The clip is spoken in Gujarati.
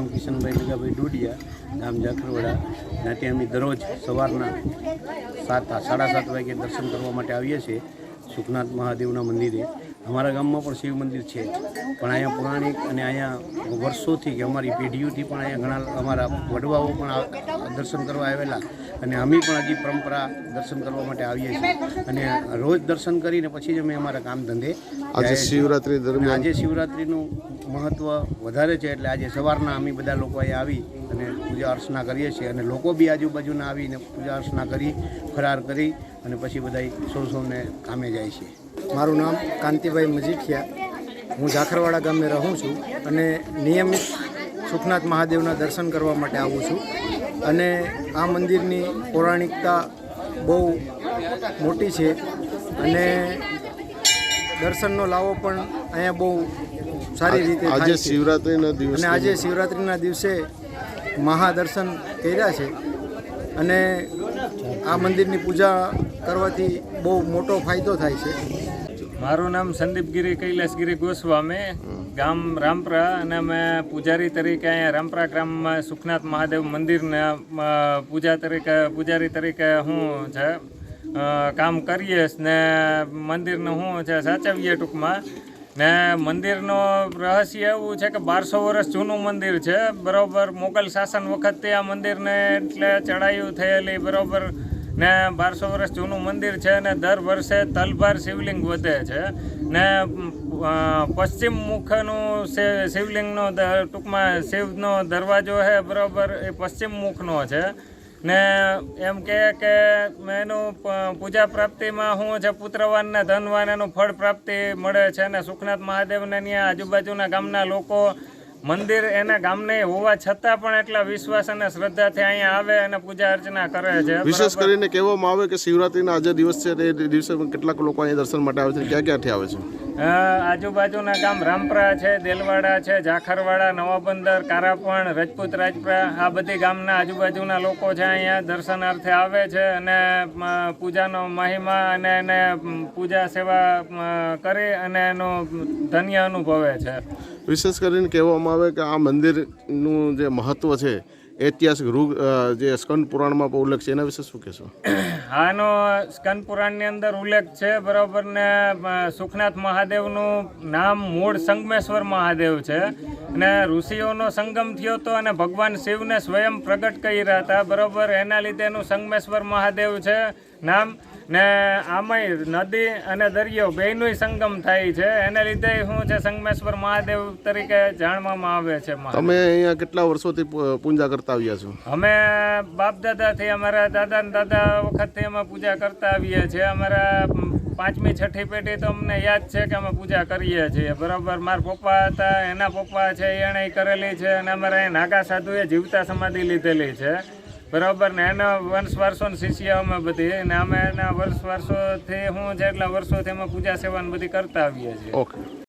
નામ કિશનભાઈ લગાભાઈ ડોડિયા, ગામ જાખરવાડા ત્યાંથી અમે દરરોજ સવારના સાત સાડા સાત વાગે દર્શન કરવા માટે આવીએ છીએ સુખનાથ મહાદેવના મંદિરે. અમારા ગામમાં પણ શિવ મંદિર છે. પણ અહીંયા પુરાણિક અને અહીંયા વર્ષોથી કે અમારી પેઢીઓથી પણ અહીંયા ઘણા અમારા વડવાઓ પણ દર્શન કરવા આવેલા અને અમે પણ હજી પરંપરા દર્શન કરવા માટે આવીએ છીએ. અને રોજ દર્શન કરીને પછી જ અમે અમારા કામ ધંધે આજે શિવરાત્રી દરમિયાન આજે શિવરાત્રિનું મહત્ત્વ વધારે છે એટલે આજે સવારના અમે બધા લોકો અહીંયા આવી અને પૂજા અર્ચના કરીએ છીએ અને લોકો બી આજુબાજુના આવીને પૂજા અર્ચના કરી ફરાર કરી અને પછી બધા સૌ સૌને કામે જાય છે. મારું નામ કાંતિભાઈ મજીઠિયા. હું ઝાખરવાડા ગામે રહું છું અને નિયમિત સુખનાથ મહાદેવના દર્શન કરવા માટે આવું છું. અને આ મંદિરની પૌરાણિકતા બહુ મોટી છે અને દર્શનનો લાવો પણ અહીંયા બહુ સારી રીતે આજે શિવરાત્રિના દિવસે અને આજે શિવરાત્રિના દિવસે મહાદર્શન કર્યા છે. અને આ મંદિરની પૂજા કરવાથી બહુ મોટો ફાયદો થાય છે. મારું નામ સંદીપગીરી કૈલાસગીરી ગોસ્વામી, ગામ રામપરા અને અમે પૂજારી તરીકે અહીંયા રામપરા ગ્રામમાં સુખનાથ મહાદેવ મંદિરના પૂજા તરીકે, પૂજારી તરીકે હું છે કામ કરીએ ને મંદિરનું હું છે સાચવીએ ટૂંકમાં. ને મંદિરનો રહસ્ય એવું છે કે બારસો વર્ષ જૂનું મંદિર છે. બરાબર, મોગલ શાસન વખતે આ મંદિરને એટલે ચડાયું થયેલી, બરોબર. ને બારસો વર્ષ જૂનું મંદિર છે ને દર વર્ષે તલભાર શિવલિંગ વધે છે. ને પશ્ચિમ મુખનું શિવલિંગનો ટૂંકમાં શિવનો દરવાજો છે બરાબર, એ પશ્ચિમ મુખનો છે. ને, એમ કે કે એનું પૂજા પ્રાપ્તિમાં શું છે પુત્રવાન ને ધનવાન એનું ફળ પ્રાપ્તિ મળે છે ને સુખનાથ મહાદેવને ત્યાં આજુબાજુના ગામના લોકો મંદિર એના ગામને હોવા છતાં પણ એટલા વિશ્વાસ અને શ્રદ્ધાથી અહીંયા આવે અને પૂજા અર્ચના કરે છે. વિશેષ કરીને કહેવામાં આવે કે શિવરાત્રીના આજે દિવસ છે તે દિવસે કેટલાક લોકો અહીંયા દર્શન માટે આવે છે ક્યાં ક્યાંથી આવે છે? આજુબાજુના ગામ રામપરા છે દેલવાડા છે જાખરવાડા નવાબંદર કારાપણ રજપૂત રાજપરા આ બધી ગામના આજુબાજુના લોકો છે અહીંયા દર્શનાર્થે આવે છે અને પૂજાનો મહિમા અને એને પૂજા સેવા કરી અને એનો ધન્ય અનુભવે છે. વિશેષ કરીને કહેવામાં આવે કે આ મંદિરનું જે મહત્વ છે, ઐતિહાસિક રૂગ જે સ્કંદ પુરાણમાં ઉલ્લેખ છે, એના વિશે શું કહેશો? આનો સ્કંદ પુરાણની અંદર ઉલ્લેખ છે, બરાબર ને સુખનાથ મહાદેવનું નામ મૂળ સંગમેશ્વર મહાદેવ છે. અને ઋષિઓનો સંગમ થયો હતો અને ભગવાન શિવને સ્વયં પ્રગટ કર્યા હતા. બરાબર એના લીધે એનું સંગમેશ્વર મહાદેવ છે. નામ ને આમાંય નદી અને દરિયો બેયનું સંગમ થાય છે. એને લીધે શું છે સંગમેશ્વર મહાદેવ તરીકે જાણવામાં આવે છે. તમે અહીંયા કેટલા વર્ષોથી પૂજા કરતા આવ્યા છો? અમે બાપ દાદાથી અમારા દાદા ને દાદા વખતથી અમે પૂજા કરતા આવીએ છીએ. અમારા પાંચમી, છઠ્ઠી પેઢી તો અમને યાદ છે કે અમે પૂજા કરીએ છીએ. બરાબર, મારા પપ્પા હતા, એના પપ્પા છે, એણે કરેલી છે અને અમારા અહીં નાગા સાધુએ જીવતા સમાધિ લીધેલી છે. બરાબર, ને એના વંશ વર્ષોની શિષ્ય અમે બધી ને અમે એના વર્ષ વર્ષોથી હું છે એટલા વર્ષોથી અમે પૂજા સેવાને બધી કરતા આવીએ છીએ. ઓકે.